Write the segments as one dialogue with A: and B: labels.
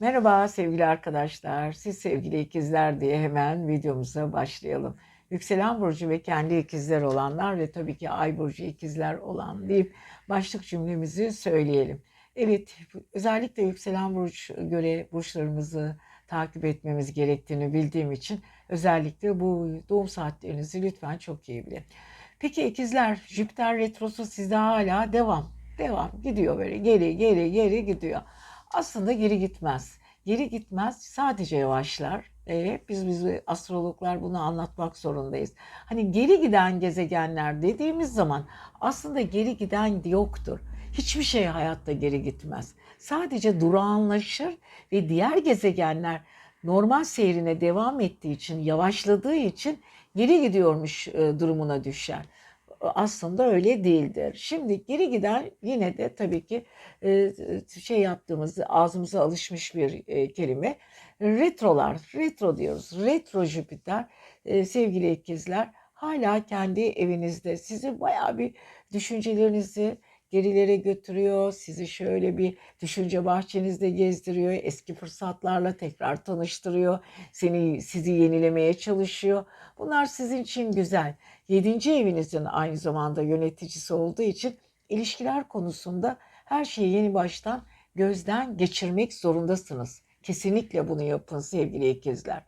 A: Merhaba sevgili arkadaşlar. Siz sevgili ikizler diye hemen videomuza başlayalım. Yükselen burcu ve kendi ikizler olanlar ve tabii ki ay burcu ikizler olan deyip başlık cümlemizi söyleyelim. Evet, özellikle yükselen burç göre burçlarımızı takip etmemiz gerektiğini bildiğim için özellikle bu doğum saatlerinizi lütfen çok iyi bilin. Peki ikizler, Jüpiter retrosu sizde hala devam. Devam gidiyor böyle geri geri geri gidiyor. Aslında geri gitmez. Geri gitmez sadece yavaşlar. E, biz biz astrologlar bunu anlatmak zorundayız. Hani geri giden gezegenler dediğimiz zaman aslında geri giden yoktur. Hiçbir şey hayatta geri gitmez. Sadece durağanlaşır ve diğer gezegenler normal seyrine devam ettiği için, yavaşladığı için geri gidiyormuş e, durumuna düşer aslında öyle değildir. Şimdi geri giden yine de tabii ki e, şey yaptığımız ağzımıza alışmış bir e, kelime. Retrolar, retro diyoruz. Retro Jüpiter e, sevgili ikizler hala kendi evinizde sizi bayağı bir düşüncelerinizi gerilere götürüyor. Sizi şöyle bir düşünce bahçenizde gezdiriyor. Eski fırsatlarla tekrar tanıştırıyor. Seni sizi yenilemeye çalışıyor. Bunlar sizin için güzel. Yedinci evinizin aynı zamanda yöneticisi olduğu için ilişkiler konusunda her şeyi yeni baştan gözden geçirmek zorundasınız. Kesinlikle bunu yapın sevgili ikizler.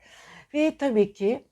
A: Ve tabii ki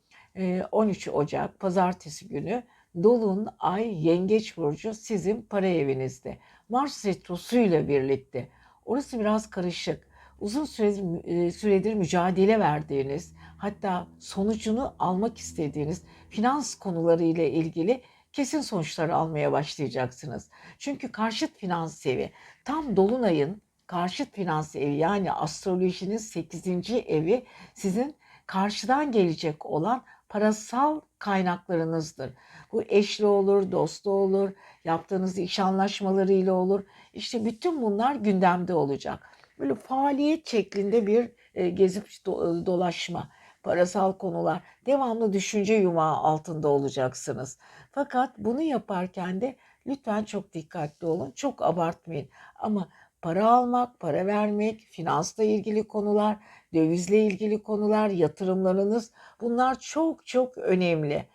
A: 13 Ocak pazartesi günü Dolun Ay Yengeç Burcu sizin para evinizde. Mars Retrosu'yla birlikte. Orası biraz karışık. Uzun süredir mücadele verdiğiniz, hatta sonucunu almak istediğiniz finans konuları ile ilgili kesin sonuçları almaya başlayacaksınız. Çünkü karşıt finans evi tam dolunayın karşıt finans evi yani astrolojinin 8. evi sizin karşıdan gelecek olan parasal kaynaklarınızdır. Bu eşli olur, dostlu olur, yaptığınız iş anlaşmalarıyla olur. İşte bütün bunlar gündemde olacak. Böyle faaliyet şeklinde bir e, gezip do- dolaşma, parasal konular, devamlı düşünce yumağı altında olacaksınız. Fakat bunu yaparken de lütfen çok dikkatli olun, çok abartmayın. Ama para almak, para vermek, finansla ilgili konular, dövizle ilgili konular, yatırımlarınız bunlar çok çok önemli.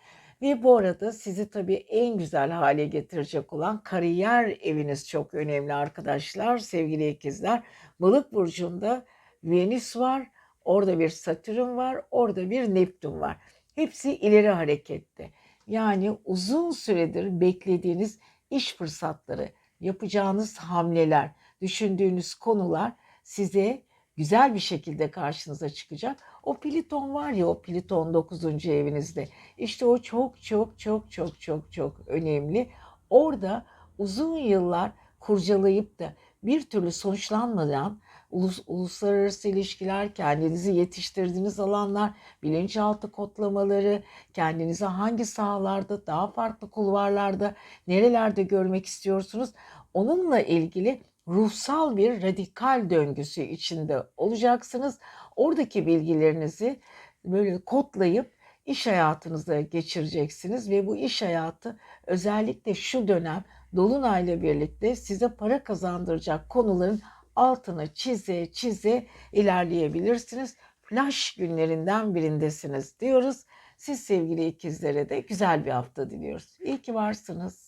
A: Ve bu arada sizi tabii en güzel hale getirecek olan kariyer eviniz çok önemli arkadaşlar, sevgili ikizler. Balık burcunda Venüs var, orada bir Satürn var, orada bir Neptün var. Hepsi ileri harekette. Yani uzun süredir beklediğiniz iş fırsatları, yapacağınız hamleler, düşündüğünüz konular size güzel bir şekilde karşınıza çıkacak. O Pliton var ya o Pliton 9. evinizde. İşte o çok çok çok çok çok çok önemli. Orada uzun yıllar kurcalayıp da bir türlü sonuçlanmadan ulus, uluslararası ilişkiler, kendinizi yetiştirdiğiniz alanlar, bilinçaltı kodlamaları, kendinizi hangi sahalarda, daha farklı kulvarlarda, nerelerde görmek istiyorsunuz? Onunla ilgili ruhsal bir radikal döngüsü içinde olacaksınız. Oradaki bilgilerinizi böyle kodlayıp iş hayatınızda geçireceksiniz ve bu iş hayatı özellikle şu dönem dolunayla birlikte size para kazandıracak konuların altını çize çize ilerleyebilirsiniz. Flash günlerinden birindesiniz diyoruz. Siz sevgili ikizlere de güzel bir hafta diliyoruz. İyi ki varsınız.